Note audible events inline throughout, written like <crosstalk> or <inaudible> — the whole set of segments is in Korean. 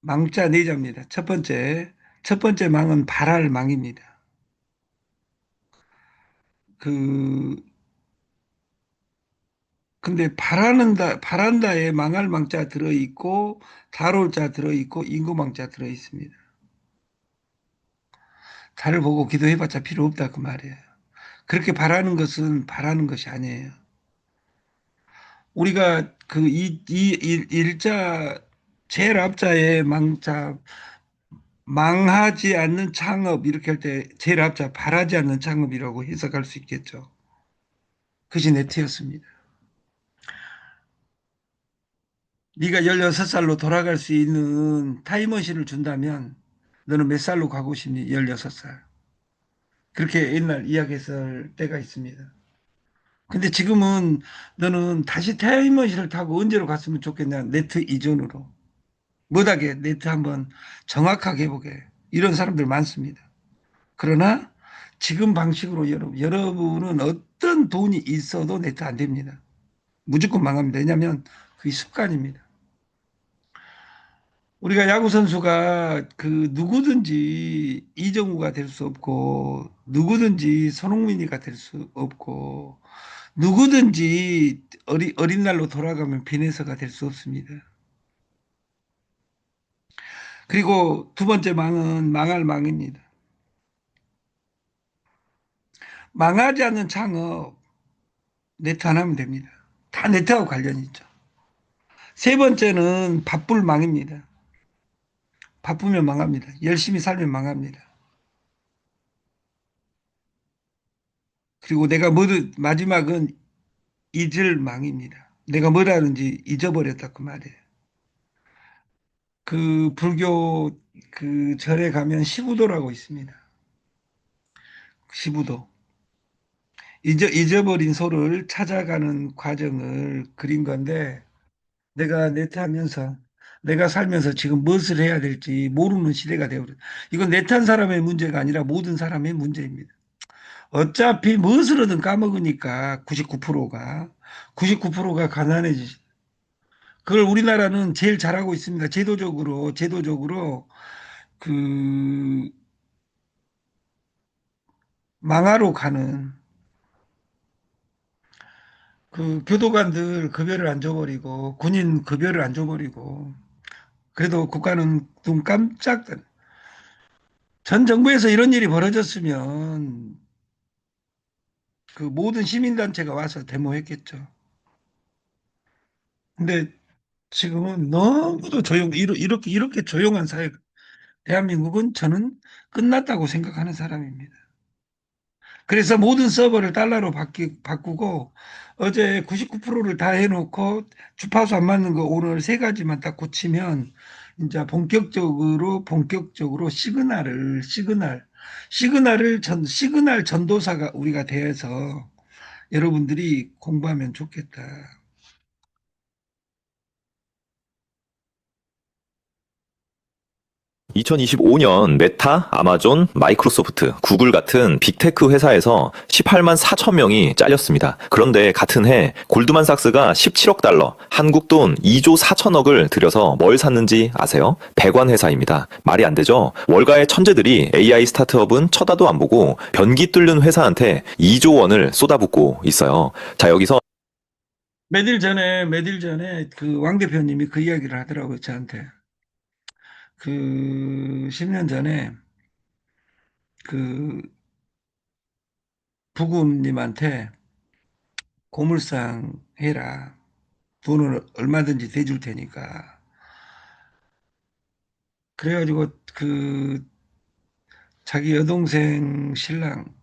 망자 네자입니다. 첫 번째, 첫 번째 망은 발할 망입니다. 그, 근데 바라는다, 바란다에 망할 망자 들어있고, 다롤 자 들어있고, 인구망자 들어있습니다. 달을 보고 기도해봤자 필요 없다 그 말이에요. 그렇게 바라는 것은 바라는 것이 아니에요. 우리가 그 이, 이 일, 일자 제일 앞자에 망자 망하지 않는 창업 이렇게 할 때 제일 앞자 바라지 않는 창업이라고 해석할 수 있겠죠. 그것이 네트였습니다. 네가 16살로 돌아갈 수 있는 타임머신을 준다면 너는 몇 살로 가고 싶니? 16살. 그렇게 옛날 이야기했을 때가 있습니다. 근데 지금은 너는 다시 타임머신을 타고 언제로 갔으면 좋겠냐? 네트 이전으로. 못하게 네트 한번 정확하게 해보게. 이런 사람들 많습니다. 그러나 지금 방식으로 여러분, 여러분은 어떤 돈이 있어도 네트 안 됩니다. 무조건 망합니다. 왜냐하면 그게 습관입니다. 우리가 야구 선수가 그 누구든지 이정우가 될 수 없고 누구든지 손흥민이가 될 수 없고 누구든지 어리, 어린 날로 돌아가면 비네서가 될 수 없습니다. 그리고 두 번째 망은 망할 망입니다. 망하지 않는 창업 네트 안 하면 됩니다. 다 네트하고 관련이 있죠. 세 번째는 바쁠 망입니다. 바쁘면 망합니다. 열심히 살면 망합니다. 그리고 내가 뭐든 마지막은 잊을 망입니다. 내가 뭘 하는지 잊어버렸다 그 말이에요. 그 불교 그 절에 가면 시부도라고 있습니다. 시부도. 잊어, 잊어버린 소를 찾아가는 과정을 그린 건데 내가 네트하면서 내가 살면서 지금 무엇을 해야 될지 모르는 시대가 되어버렸 이건 네트한 사람의 문제가 아니라 모든 사람의 문제입니다. 어차피 무엇을든 까먹으니까 99%가 99%가 가난해지. 그걸 우리나라는 제일 잘하고 있습니다. 제도적으로 제도적으로 그 망하로 가는 그 교도관들 급여를 안 줘버리고 군인 급여를 안 줘버리고 그래도 국가는 눈 깜짝 전 정부에서 이런 일이 벌어졌으면 그 모든 시민단체가 와서 데모했겠죠. 근데 지금은 너무도 조용, 이렇게, 이렇게 조용한 사회, 대한민국은 저는 끝났다고 생각하는 사람입니다. 그래서 모든 서버를 달러로 바뀌, 바꾸고 어제 99%를 다 해놓고 주파수 안 맞는 거 오늘 세 가지만 딱 고치면 이제 본격적으로 본격적으로 시그널을 시그널 시그널을 전 시그널 전도사가 우리가 되어서 여러분들이 공부하면 좋겠다. 2025년 메타, 아마존, 마이크로소프트, 구글 같은 빅테크 회사에서 18만 4천 명이 잘렸습니다. 그런데 같은 해 골드만삭스가 17억 달러, 한국 돈 2조 4천억을 들여서 뭘 샀는지 아세요? 배관 회사입니다. 말이 안 되죠? 월가의 천재들이 AI 스타트업은 쳐다도 안 보고 변기 뚫는 회사한테 2조 원을 쏟아붓고 있어요. 자, 여기서 며칠 전에 며칠 전에 그 왕 대표님이 그 이야기를 하더라고요 저한테. 그 10년 전에 그 부금님한테 고물상 해라. 돈을 얼마든지 대줄 테니까. 그래가지고 그 자기 여동생 신랑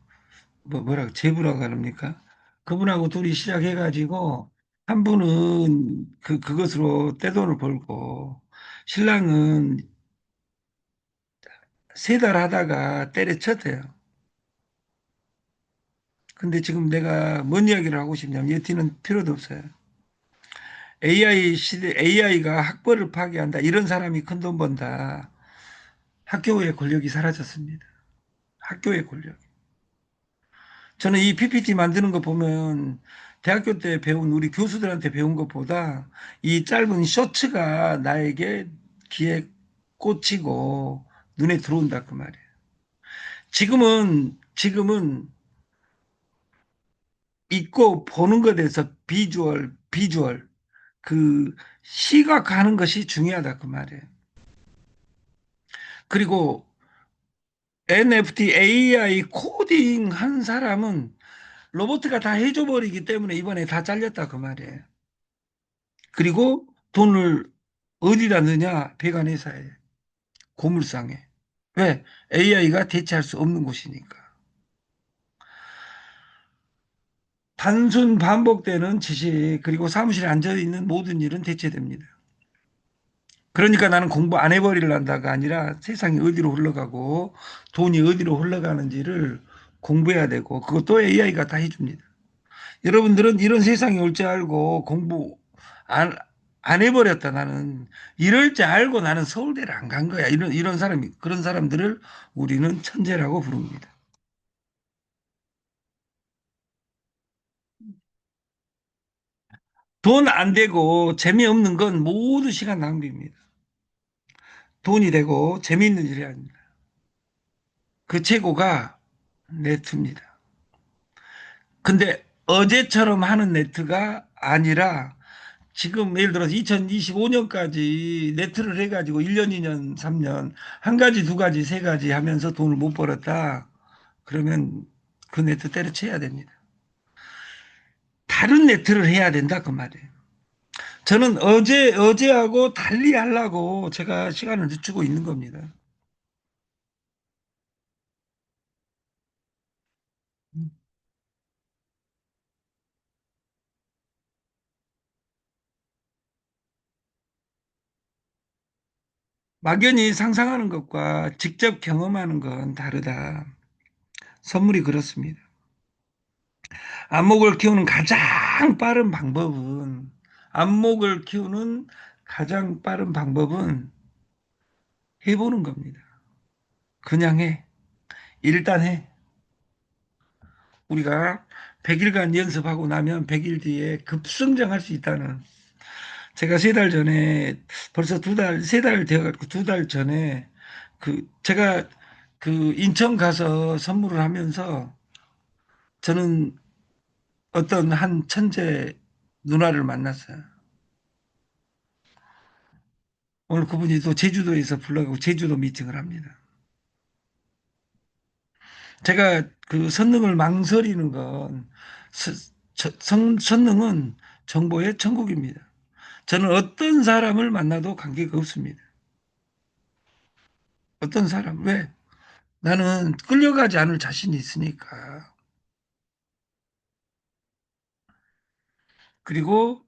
뭐 뭐라 제부라고 합니까? 그분하고 둘이 시작해가지고 한 분은 그 그것으로 떼돈을 벌고 신랑은 세 달 하다가 때려쳤대요. 근데 지금 내가 뭔 이야기를 하고 싶냐면 예티는 필요도 없어요. AI 시대, AI가 학벌을 파괴한다. 이런 사람이 큰 돈 번다. 학교의 권력이 사라졌습니다. 학교의 권력. 저는 이 PPT 만드는 거 보면 대학교 때 배운 우리 교수들한테 배운 것보다 이 짧은 쇼츠가 나에게 기획 꽂히고 눈에 들어온다 그 말이에요. 지금은 지금은 읽고 보는 것에 대해서 비주얼 비주얼 그 시각하는 것이 중요하다 그 말이에요. 그리고 NFT AI 코딩 한 사람은 로봇가 다 해줘 버리기 때문에 이번에 다 잘렸다 그 말이에요. 그리고 돈을 어디다 넣냐? 배관 회사에 고물상에. 왜? AI가 대체할 수 없는 곳이니까. 단순 반복되는 지식 그리고 사무실에 앉아 있는 모든 일은 대체됩니다. 그러니까 나는 공부 안 해버리려다가 아니라 세상이 어디로 흘러가고 돈이 어디로 흘러가는지를 공부해야 되고 그것도 AI가 다 해줍니다. 여러분들은 이런 세상이 올 줄 알고 공부 안, 안 해버렸다 나는 이럴 줄 알고 나는 서울대를 안 간 거야 이런 이런 사람이 그런 사람들을 우리는 천재라고 부릅니다. 돈 안 되고 재미없는 건 모두 시간 낭비입니다. 돈이 되고 재미있는 일이 아닙니다. 그 최고가 네트입니다. 근데 어제처럼 하는 네트가 아니라 지금 예를 들어서 2025년까지 네트를 해가지고 1년, 2년, 3년 한 가지, 두 가지, 세 가지 하면서 돈을 못 벌었다. 그러면 그 네트 때려쳐야 됩니다. 다른 네트를 해야 된다 그 말이에요. 저는 어제 어제하고 달리 하려고 제가 시간을 늦추고 있는 겁니다. 막연히 상상하는 것과 직접 경험하는 건 다르다. 선물이 그렇습니다. 안목을 키우는 가장 빠른 방법은 안목을 키우는 가장 빠른 방법은 해보는 겁니다. 그냥 해. 일단 해. 우리가 100일간 연습하고 나면 100일 뒤에 급성장할 수 있다는 제가 세 달 전에 벌써 두 달, 세 달 되어가지고 두 달 전에 그 제가 그 인천 가서 선물을 하면서 저는 어떤 한 천재 누나를 만났어요. 오늘 그분이 또 제주도에서 불러가고 제주도 미팅을 합니다. 제가 그 선능을 망설이는 건 선능은 정보의 천국입니다. 저는 어떤 사람을 만나도 관계가 없습니다. 어떤 사람 왜? 나는 끌려가지 않을 자신이 있으니까. 그리고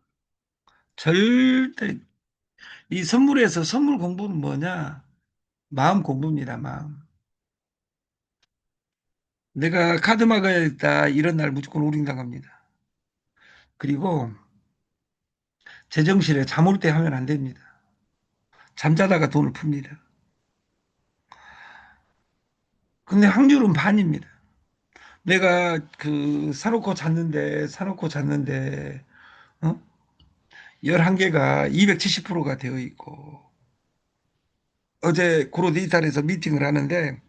절대 이 선물에서 선물 공부는 뭐냐? 마음 공부입니다. 마음. 내가 카드 막아야겠다 이런 날 무조건 우링 당합니다. 그리고 제정신에 잠 올 때 하면 안 됩니다. 잠자다가 돈을 풉니다. 근데 확률은 반입니다. 내가 그 사놓고 잤는데 사놓고 잤는데 어? 11개가 270%가 되어 있고 어제 고로 디지털에서 미팅을 하는데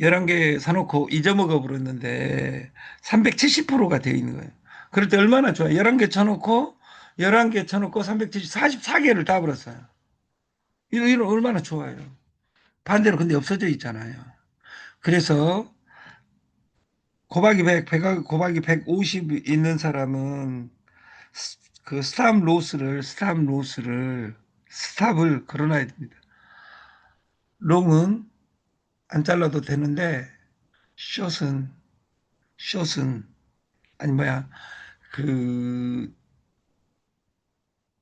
11개 사놓고 잊어먹어 버렸는데 370%가 되어 있는 거예요. 그럴 때 얼마나 좋아요. 11개 쳐놓고 11개 쳐놓고 370, 44개를 다 버렸어요. 이런, 이런 얼마나 좋아요. 반대로 근데 없어져 있잖아요. 그래서 곱하기 100, 100, 곱하기 150 있는 사람은 스- 그 스탑 로스를 스탑 로스를 스탑을 걸어놔야 됩니다. 롱은 안 잘라도 되는데 숏은 숏은 아니 뭐야 그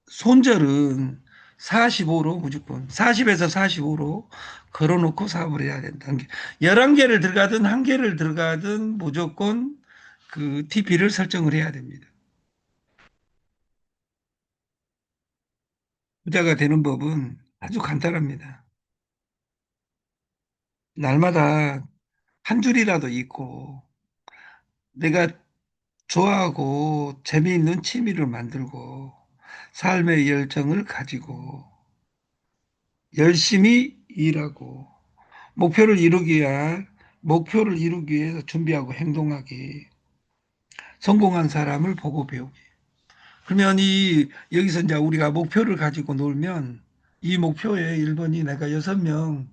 손절은 45로 무조건 40에서 45로 걸어놓고 사업을 해야 된다. 11개를 들어가든 한 개를 들어가든 무조건 그 TP를 설정을 해야 됩니다. 부자가 되는 법은 아주 간단합니다. 날마다 한 줄이라도 있고 내가 좋아하고 재미있는 취미를 만들고 삶의 열정을 가지고 열심히 일하고 목표를 이루기 위해 목표를 이루기 위해서 준비하고 행동하기 성공한 사람을 보고 배우기 그러면 이 여기서 이제 우리가 목표를 가지고 놀면 이 목표의 1번이 내가 6명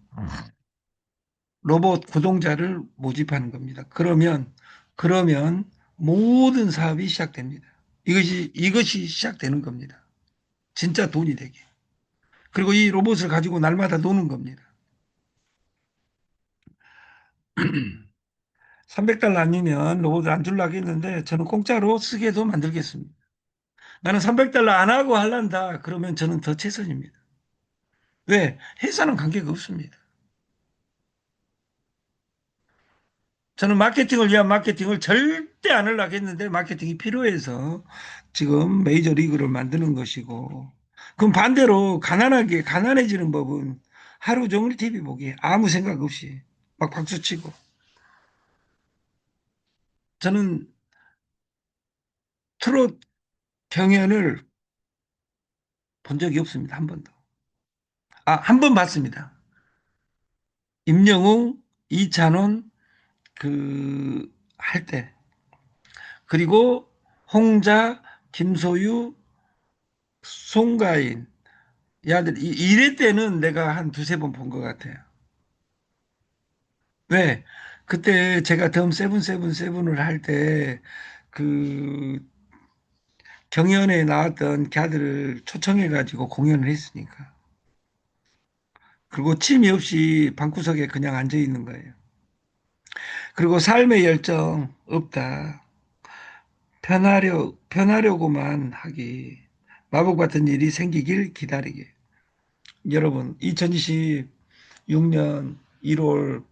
로봇 구동자를 모집하는 겁니다. 그러면 그러면 모든 사업이 시작됩니다. 이것이 이것이 시작되는 겁니다. 진짜 돈이 되게. 그리고 이 로봇을 가지고 날마다 노는 겁니다. <clears throat> 300달러 아니면 로봇을 안 주려고 했는데 저는 공짜로 쓰게도 만들겠습니다. 나는 300달러 안 하고 할란다. 그러면 저는 더 최선입니다. 왜? 회사는 관계가 없습니다. 저는 마케팅을 위한 마케팅을 절 대 안 하려고 했는데 마케팅이 필요해서 지금 메이저 리그를 만드는 것이고 그럼 반대로 가난하게 가난해지는 법은 하루 종일 TV 보기 아무 생각 없이 막 박수 치고 저는 트롯 경연을 본 적이 없습니다. 한 번도. 아, 한 번 봤습니다. 임영웅, 이찬원 그 할 때. 그리고 홍자, 김소유, 송가인 야들 이- 이럴 때는 내가 한 두세 번 본 것 같아요. 왜? 그때 제가 덤 세븐 세븐 세븐을 할 때 그 경연에 나왔던 걔들을 초청해 가지고 공연을 했으니까. 그리고 취미 없이 방구석에 그냥 앉아 있는 거예요. 그리고 삶의 열정 없다. 편하려 편하려고만 하기. 마법 같은 일이 생기길 기다리기. 여러분, 2026년 1월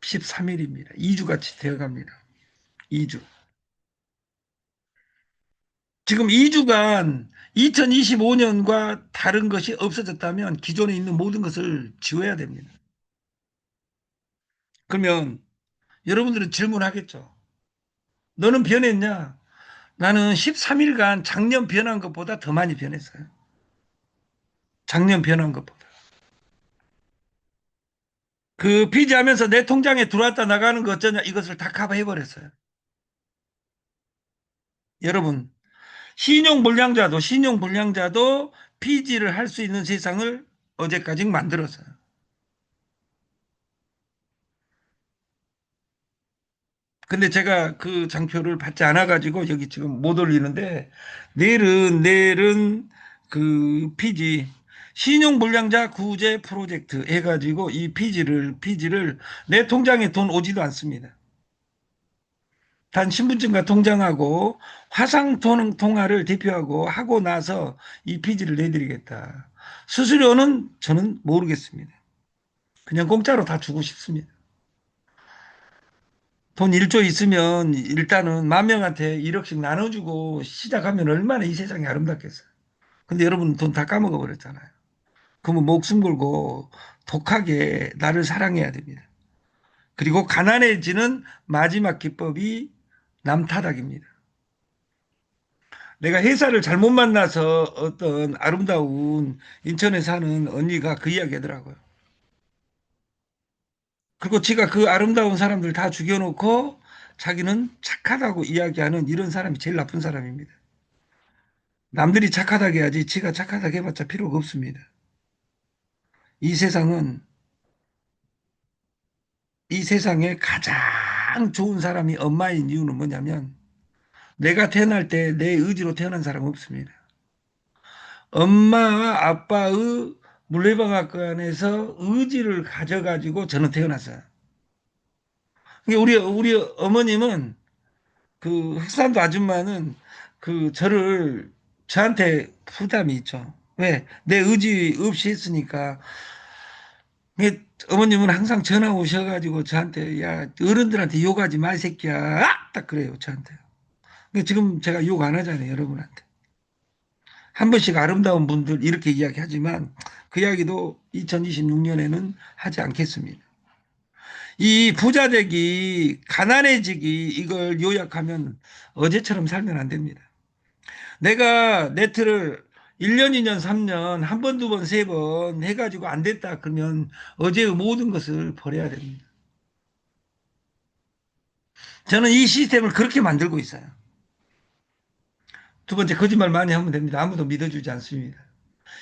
13일입니다. 2주 같이 되어 갑니다. 2주. 지금 2주간 2025년과 다른 것이 없어졌다면 기존에 있는 모든 것을 지워야 됩니다. 그러면 여러분들은 질문하겠죠. 너는 변했냐? 나는 13일간 작년 변한 것보다 더 많이 변했어요. 작년 변한 것보다. 그 피지하면서 내 통장에 들어왔다 나가는 거 어쩌냐 이것을 다 커버해버렸어요. 여러분 신용 불량자도 신용 불량자도 피지를 할 수 있는 세상을 어제까지 만들었어요. 근데 제가 그 장표를 받지 않아 가지고 여기 지금 못 올리는데 내일은 내일은 그 피지 신용 불량자 구제 프로젝트 해가지고 이 피지를 피지를 내 통장에 돈 오지도 않습니다. 단 신분증과 통장하고 화상 통- 통화를 대표하고 하고 나서 이 피지를 내드리겠다. 수수료는 저는 모르겠습니다. 그냥 공짜로 다 주고 싶습니다. 돈 1조 있으면 일단은 만 명한테 1억씩 나눠주고 시작하면 얼마나 이 세상이 아름답겠어요. 근데 여러분 돈 다 까먹어 버렸잖아요. 그러면 목숨 걸고 독하게 나를 사랑해야 됩니다. 그리고 가난해지는 마지막 기법이 남타닥입니다. 내가 회사를 잘못 만나서 어떤 아름다운 인천에 사는 언니가 그 이야기 하더라고요. 그리고 지가 그 아름다운 사람들 다 죽여놓고 자기는 착하다고 이야기하는 이런 사람이 제일 나쁜 사람입니다. 남들이 착하다고 해야지 지가 착하다고 해봤자 필요가 없습니다. 이 세상은 이 세상에 가장 좋은 사람이 엄마인 이유는 뭐냐면 내가 태어날 때 내 의지로 태어난 사람은 없습니다. 엄마와 아빠의 물레방앗간에서 의지를 가져가지고 저는 태어났어요. 그러니까 우리 우리 어머님은 그 흑산도 아줌마는 그 저를 저한테 부담이 있죠. 왜? 내 의지 없이 했으니까. 근데 어머님은 항상 전화 오셔가지고 저한테 야 어른들한테 욕하지 마이 새끼야 아! 딱 그래요 저한테. 근데 지금 제가 욕 안 하잖아요 여러분한테. 한 번씩 아름다운 분들 이렇게 이야기하지만 그 이야기도 2026년에는 하지 않겠습니다. 이 부자 되기, 가난해지기 이걸 요약하면 어제처럼 살면 안 됩니다. 내가 네트를 1년, 2년, 3년, 한 번, 두 번, 세 번 해가지고 안 됐다. 그러면 어제의 모든 것을 버려야 됩니다. 저는 이 시스템을 그렇게 만들고 있어요. 두 번째, 거짓말 많이 하면 됩니다. 아무도 믿어주지 않습니다.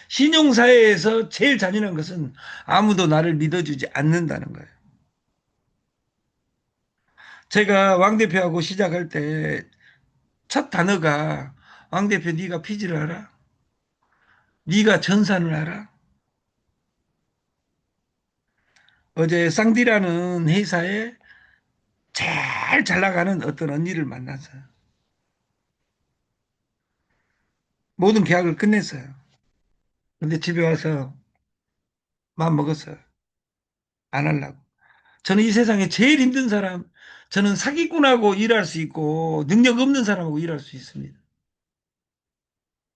신용사회에서 제일 잔인한 것은 아무도 나를 믿어주지 않는다는 거예요. 제가 왕 대표하고 시작할 때 첫 단어가 왕 대표 네가 피지를 알아? 네가 전산을 알아? 어제 쌍디라는 회사에 제일 잘 나가는 어떤 언니를 만났어요. 모든 계약을 끝냈어요. 근데 집에 와서 마음 먹었어요. 안 하려고. 저는 이 세상에 제일 힘든 사람, 저는 사기꾼하고 일할 수 있고 능력 없는 사람하고 일할 수 있습니다.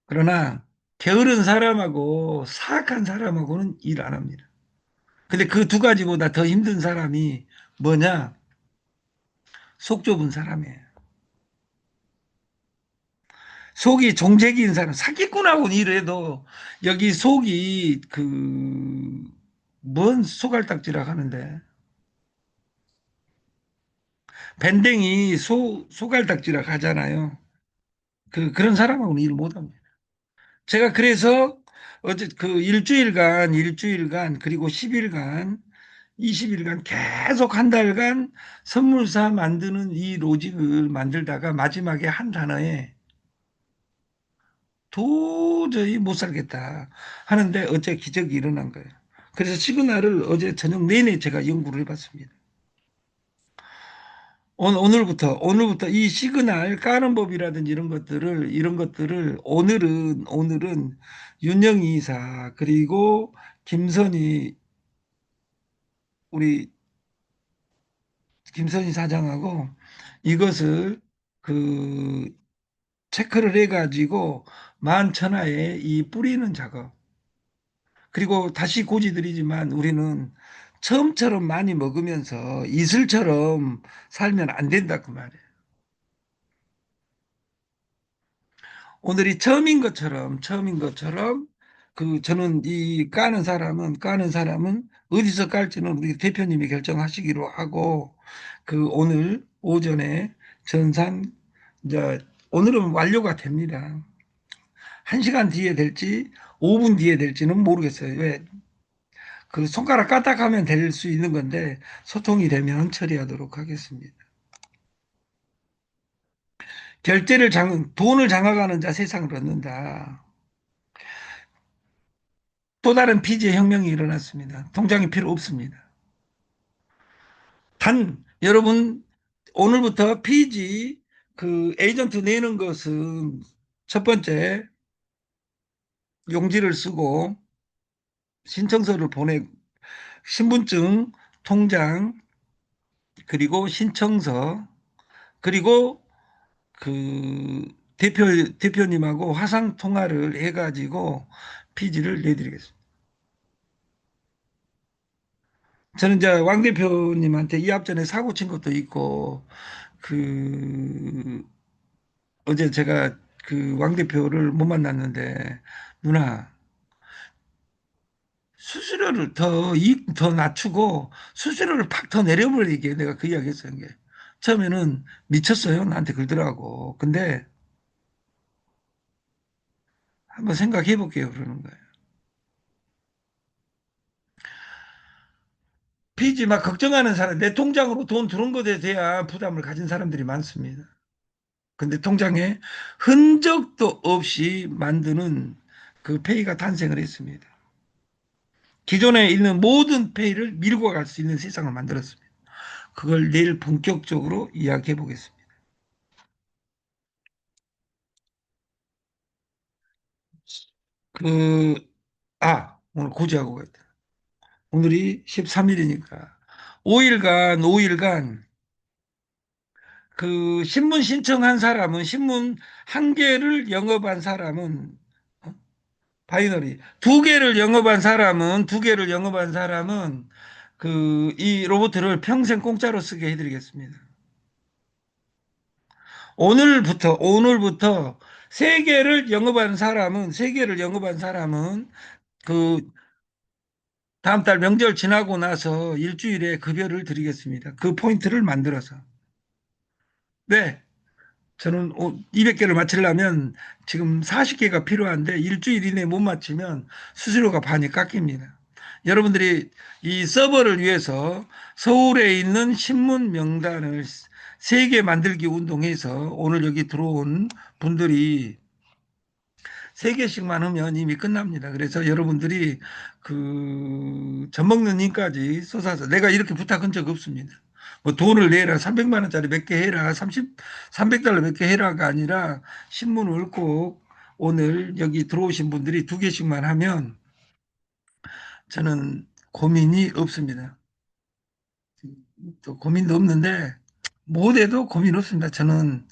그러나 게으른 사람하고 사악한 사람하고는 일 안 합니다. 근데 그 두 가지보다 더 힘든 사람이 뭐냐? 속 좁은 사람이에요. 속이 종색인 사람, 사기꾼하고는 일해도 여기 속이 그, 뭔 소갈딱지라 하는데, 밴댕이 소, 소갈딱지라 하잖아요. 그, 그런 사람하고는 일 못합니다. 제가 그래서 어제 그 일주일간, 일주일간, 그리고 10일간, 20일간 계속 한 달간 선물사 만드는 이 로직을 만들다가 마지막에 한 단어에 도저히 못 살겠다 하는데 어제 기적이 일어난 거예요. 그래서 시그널을 어제 저녁 내내 제가 연구를 해봤습니다. 오늘, 오늘부터 오늘부터 이 시그널 까는 법이라든지 이런 것들을 이런 것들을 오늘은 오늘은 윤영희 이사 그리고 김선희 우리 김선희 사장하고 이것을 그 체크를 해가지고 만천하에 이 뿌리는 작업 그리고 다시 고지드리지만 우리는 처음처럼 많이 먹으면서 이슬처럼 살면 안 된다 그 말이에요. 오늘이 처음인 것처럼 처음인 것처럼 그 저는 이 까는 사람은 까는 사람은 어디서 깔지는 우리 대표님이 결정하시기로 하고 그 오늘 오전에 전산 이제 오늘은 완료가 됩니다. 한 시간 뒤에 될지 5분 뒤에 될지는 모르겠어요. 왜? 그 손가락 까딱하면 될 수 있는 건데 소통이 되면 처리하도록 하겠습니다. 결제를 장, 돈을 장악하는 자 세상을 얻는다. 또 다른 피지의 혁명이 일어났습니다. 통장이 필요 없습니다. 단 여러분 오늘부터 피지 그 에이전트 내는 것은 첫 번째 용지를 쓰고 신청서를 보내 신분증, 통장 그리고 신청서 그리고 그 대표 대표님하고 화상 통화를 해 가지고 피지를 내드리겠습니다. 저는 이제 왕 대표님한테 이 앞전에 사고 친 것도 있고 그 어제 제가 그 왕 대표를 못 만났는데 누나 수수료를 더, 이, 더 낮추고 수수료를 팍 더 내려버리게 내가 그 이야기 했어요. 게 처음에는 미쳤어요. 나한테 그러더라고. 근데 한번 생각해 볼게요. 그러는 거예요. 피지 막 걱정하는 사람, 내 통장으로 돈 들어온 것에 대한 부담을 가진 사람들이 많습니다. 근데 통장에 흔적도 없이 만드는 그 페이가 탄생을 했습니다. 기존에 있는 모든 페이를 밀고 갈 수 있는 세상을 만들었습니다. 그걸 내일 본격적으로 이야기해 보겠습니다. 그, 아, 오늘 고지하고 돼. 오늘이 13일이니까. 5일간, 5일간, 그, 신문 신청한 사람은, 신문 한 개를 영업한 사람은, 어? 바이너리. 두 개를 영업한 사람은, 두 개를 영업한 사람은, 그, 이 로봇을 평생 공짜로 쓰게 해드리겠습니다. 오늘부터, 오늘부터 세 개를 영업하는 사람은 세 개를 영업한 사람은 그 다음 달 명절 지나고 나서 일주일에 급여를 드리겠습니다. 그 포인트를 만들어서. 네. 저는 200개를 맞추려면 지금 40개가 필요한데 일주일 이내에 못 맞추면 수수료가 반이 깎입니다. 여러분들이 이 서버를 위해서 서울에 있는 신문 명단을 세개 만들기 운동해서 오늘 여기 들어온 분들이 세 개씩만 하면 이미 끝납니다. 그래서 여러분들이 그 젖먹는 님까지 쏟아서 내가 이렇게 부탁한 적 없습니다. 뭐 돈을 내라 300만 원짜리 몇 개 해라 30 300달러 몇 개 해라가 아니라 신문을 꼭 오늘 여기 들어오신 분들이 두 개씩만 하면 저는 고민이 없습니다. 또 고민도 없는데 못해도 고민 없습니다. 저는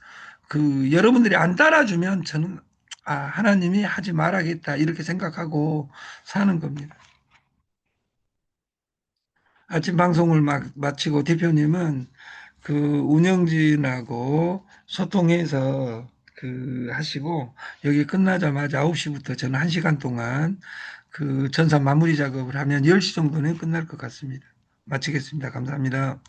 그 여러분들이 안 따라주면 저는 아 하나님이 하지 말아야겠다 이렇게 생각하고 사는 겁니다. 아침 방송을 막 마치고 대표님은 그 운영진하고 소통해서 그 하시고 여기 끝나자마자 9시부터 저는 1시간 동안 그 전산 마무리 작업을 하면 10시 정도는 끝날 것 같습니다. 마치겠습니다. 감사합니다.